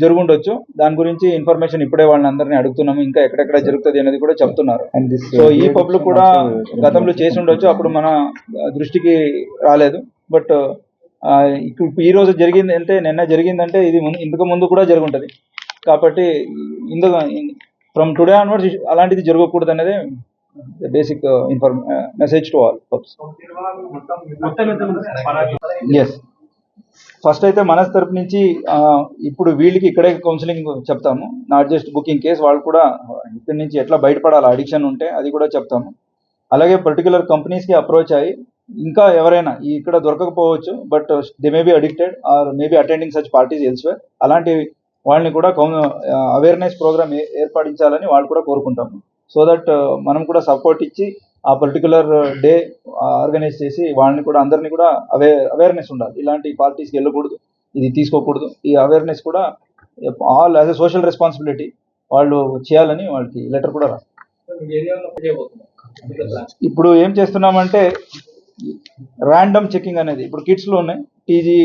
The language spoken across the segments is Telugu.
జరుగుండొచ్చు. దాని గురించి ఇన్ఫర్మేషన్ ఇప్పుడే వాళ్ళని అందరినీ అడుగుతున్నాము. ఇంకా ఎక్కడెక్కడ జరుగుతుంది అనేది కూడా చెప్తున్నారు. సో uh, ఈ పబ్లిక్ also కూడా గతంలో చేసి ఉండొచ్చు అప్పుడు మన దృష్టికి రాలేదు. బట్ ఇప్పుడు ఈ రోజు జరిగింది అంటే నిన్న జరిగిందంటే ఇది ముందు ఇంతకు ముందు కూడా జరుగుంటది. కాబట్టి ఇందుకు ఫ్రమ్ టుడే ఆన్వర్డ్స్ అలాంటిది జరగకూడదు అనేది basic inform message to all as first అయితే మనస్ తరపు నుంచి ఇప్పుడు వీళ్ళకి ఇక్కడే కౌన్సిలింగ్ చెప్తాము. నాట్ జస్ట్ బుకింగ్ కేస్ వాళ్ళు కూడా ఇక్కడి నుంచి ఎట్లా బయటపడాలి అడిక్షన్ ఉంటే అది కూడా చెప్తాము. అలాగే పర్టికులర్ కంపెనీస్కి అప్రోచ్ అయ్యి ఇంకా ఎవరైనా ఇక్కడ దొరకకపోవచ్చు but they may be addicted or maybe attending such parties elsewhere అలాంటి వాళ్ళని కూడా అవేర్నెస్ ప్రోగ్రామ్ ఏర్పడించాలని వాళ్ళు కూడా కోరుకుంటాము. సో దట్ మనం కూడా సపోర్ట్ ఇచ్చి ఆ పర్టికులర్ డే ఆర్గనైజ్ చేసి వాళ్ళని కూడా అందరినీ కూడా అవే అవేర్నెస్ ఉండాలి. ఇలాంటి పార్టీస్కి వెళ్ళకూడదు. ఇది తీసుకోకూడదు. ఈ అవేర్నెస్ కూడా all as a social responsibility వాళ్ళు చేయాలని వాళ్ళకి లెటర్ కూడా రా ఇప్పుడు ఏం చేస్తున్నామంటే ర్యాండమ్ చెకింగ్ అనేది ఇప్పుడు కిట్స్లో ఉన్నాయి. టీజీ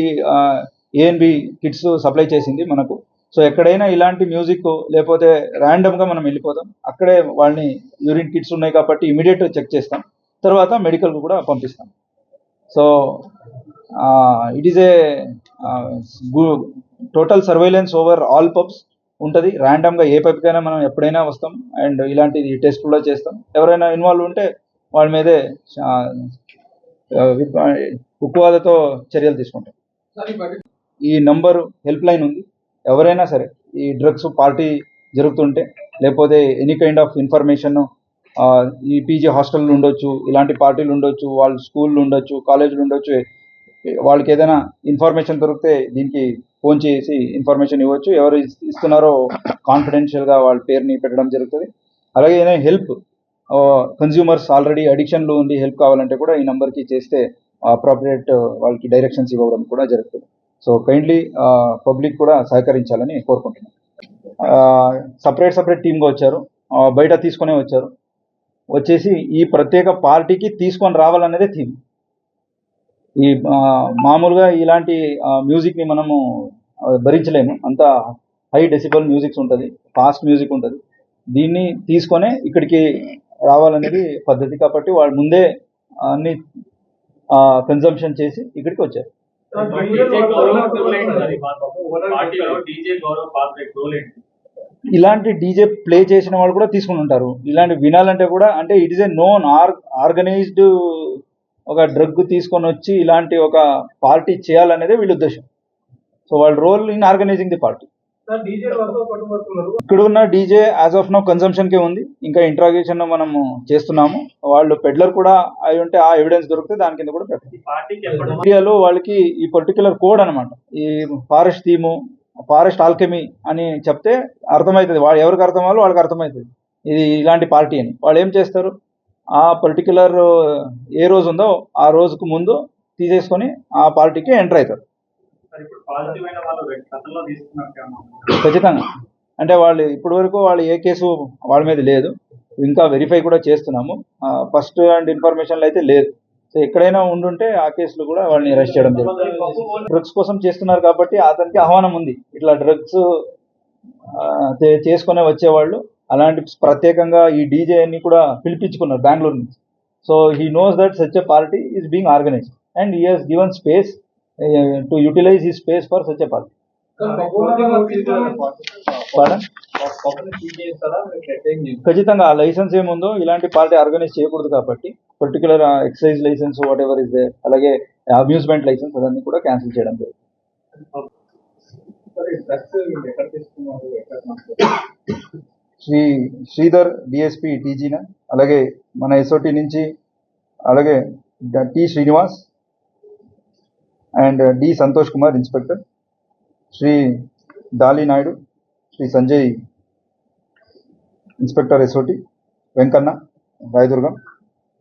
ఏఎన్బి కిట్స్ సప్లై చేసింది మనకు. సో ఎక్కడైనా ఇలాంటి మ్యూజిక్ లేకపోతే ర్యాండమ్గా మనం వెళ్ళిపోతాం. అక్కడే వాళ్ళని యూరిన్ కిట్స్ ఉన్నాయి కాబట్టి ఇమీడియట్ చెక్ చేస్తాం. తర్వాత మెడికల్కు కూడా పంపిస్తాం. So it is a total surveillance over all pubs ఉంటుంది. ర్యాండమ్గా ఏ పబ్కైనా మనం ఎప్పుడైనా వస్తాం అండ్ ఇలాంటిది టెస్ట్ కూడా చేస్తాం. ఎవరైనా ఇన్వాల్వ్ ఉంటే వాళ్ళ మీదే ఉక్కువాదతో చర్యలు తీసుకుంటాం. ఈ నంబర్ హెల్ప్ లైన్ ఉంది. ఎవరైనా సరే ఈ డ్రగ్స్ పార్టీ జరుగుతుంటే లేకపోతే ఎనీ కైండ్ ఆఫ్ ఇన్ఫర్మేషన్ ఈ పీజీ హాస్టల్ ఉండొచ్చు ఇలాంటి పార్టీలు ఉండొచ్చు వాళ్ళ స్కూళ్ళు ఉండొచ్చు కాలేజీలు ఉండొచ్చు వాళ్ళకి ఏదైనా ఇన్ఫర్మేషన్ దొరికితే దీనికి ఫోన్ చేసి ఇన్ఫర్మేషన్ ఇవ్వచ్చు. ఎవరు ఇస్తున్నారో కాన్ఫిడెన్షియల్గా వాళ్ళ పేరుని పెట్టడం జరుగుతుంది. అలాగే ఏదైనా హెల్ప్ కన్జ్యూమర్స్ ఆల్రెడీ అడిక్షన్లో ఉండి హెల్ప్ కావాలంటే కూడా ఈ నెంబర్కి చేస్తే అప్రాప్రియేట్ వాళ్ళకి డైరెక్షన్స్ ఇవ్వడం కూడా జరుగుతుంది. సో కైండ్లీ పబ్లిక్ కూడా సహకరించాలని కోరుకుంటున్నాను. సపరేట్ సపరేట్ టీమ్గా వచ్చారు. బయట తీసుకునే వచ్చారు. వచ్చేసి ఈ ప్రత్యేక పార్టీకి తీసుకొని రావాలనేదే థీమ్ ఈ మామూలుగా ఇలాంటి మ్యూజిక్ని మనము భరించలేము. అంత హై డెసిబల్ మ్యూజిక్స్ ఉంటుంది ఫాస్ట్ మ్యూజిక్ ఉంటుంది. దీన్ని తీసుకొనే ఇక్కడికి రావాలనేది పద్ధతి. కాబట్టి వాళ్ళు ముందే అన్ని కన్జంప్షన్ చేసి ఇక్కడికి వచ్చారు. డీజే గౌరవ్ పాత్ర రోల్ ఏంటి ఇలాంటి డీజే ప్లే చేసిన వాళ్ళు కూడా తీసుకుని ఉంటారు. ఇలాంటి వినాలంటే కూడా అంటే it is a known or organized ఒక డ్రగ్ తీసుకొని వచ్చి ఇలాంటి ఒక పార్టీ చేయాలనేదే వీళ్ళ ఉద్దేశం. సో వాళ్ళ role in organizing the party ఇక్కడ ఉన్న డీజే యాజ్ ఆఫ్ నో కన్సంప్షన్కే ఉంది. ఇంకా ఇంట్రాగేషన్ మనము చేస్తున్నాము. వాళ్ళు పెడ్లర్ కూడా అయి ఉంటే ఆ ఎవిడెన్స్ దొరికితే దాని కింద కూడా పెట్టాలి. ఇండియాలో వాళ్ళకి ఈ పర్టికులర్ కోడ్ అనమాట ఈ ఫారెస్ట్ థీము ఫారెస్ట్ ఆల్కెమీ అని చెప్తే అర్థమవుతుంది వాళ్ళు ఎవరికి అర్థం అవ్వాలో వాళ్ళకి అర్థమవుతుంది ఇది ఇలాంటి పార్టీ అని. వాళ్ళు ఏం చేస్తారు? ఆ పర్టికులర్ ఏ రోజు ఉందో ఆ రోజుకు ముందు తీసేసుకొని ఆ పార్టీకి ఎంటర్ అవుతారు. ఖచ్చితంగా. అంటే వాళ్ళు ఇప్పటి వరకు వాళ్ళు ఏ కేసు వాళ్ళ మీద లేదు. ఇంకా వెరిఫై కూడా చేస్తున్నాము. ఫస్ట్ అండ్ ఇన్ఫర్మేషన్లు అయితే లేదు. సో ఎక్కడైనా ఉండుంటే ఆ కేసులు కూడా వాళ్ళని అరెస్ట్ చేయడం జరుగుతుంది. డ్రగ్స్ కోసం చేస్తున్నారు కాబట్టి అతనికి ఆహ్వానం ఉంది. ఇట్లా డ్రగ్స్ చేసుకునే వచ్చేవాళ్ళు. అలాంటి ప్రత్యేకంగా ఈ డీజేని కూడా పిలిపించుకున్నారు బెంగళూరు నుంచి. So he knows that such a party is being organized and he has given space to utilize ఈ స్పేస్ ఫర్ పార్టీ పడన్ ఖచ్చితంగా ఆ లైసెన్స్ ఏముందో ఇలాంటి పార్టీ ఆర్గనైజ్ చేయకూడదు కాబట్టి particular excise licence whatever is they అలాగే అమ్యూజ్మెంట్ లైసెన్స్ అదన్నీ కూడా క్యాన్సిల్ చేయడం జరుగుతుంది. శ్రీ శ్రీధర్ డిఎస్పి టీజీన అలాగే మన ఎస్ఓటి నుంచి అలాగే T Srinivas and D Santosh Kumar inspector. Shri Dali Naidu Shri Sanjay inspector SOT Venkanna Rayadurgam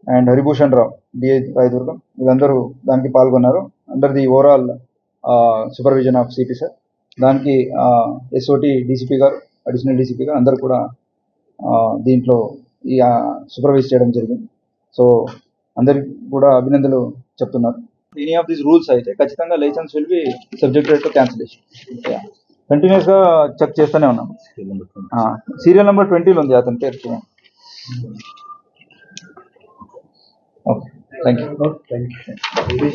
and Haribhushan Rao DI Rayadurgam. వీళ్ళందరూ దానికి పాల్గొన్నారు. Under the overall supervision of CP sir దానికి ఎస్ఓటి డీసీపీ గారు అడిషనల్ డీసీపీ గారు అందరూ కూడా దీంట్లో ఈ సూపర్వైజ్ చేయడం జరిగింది. సో అందరికి కూడా అభినందనలు చెప్తున్నారు. ఎనీ ఆఫ్ దీస్ రూల్స్ అయితే ఖచ్చితంగా licence will be subjected to cancellation కంటిన్యూస్గా చెక్ చేస్తూనే ఉన్నాం. సీరియల్ నెంబర్ ట్వంటీలో ఉంది అతని పేరు చూడండి. Okay thank you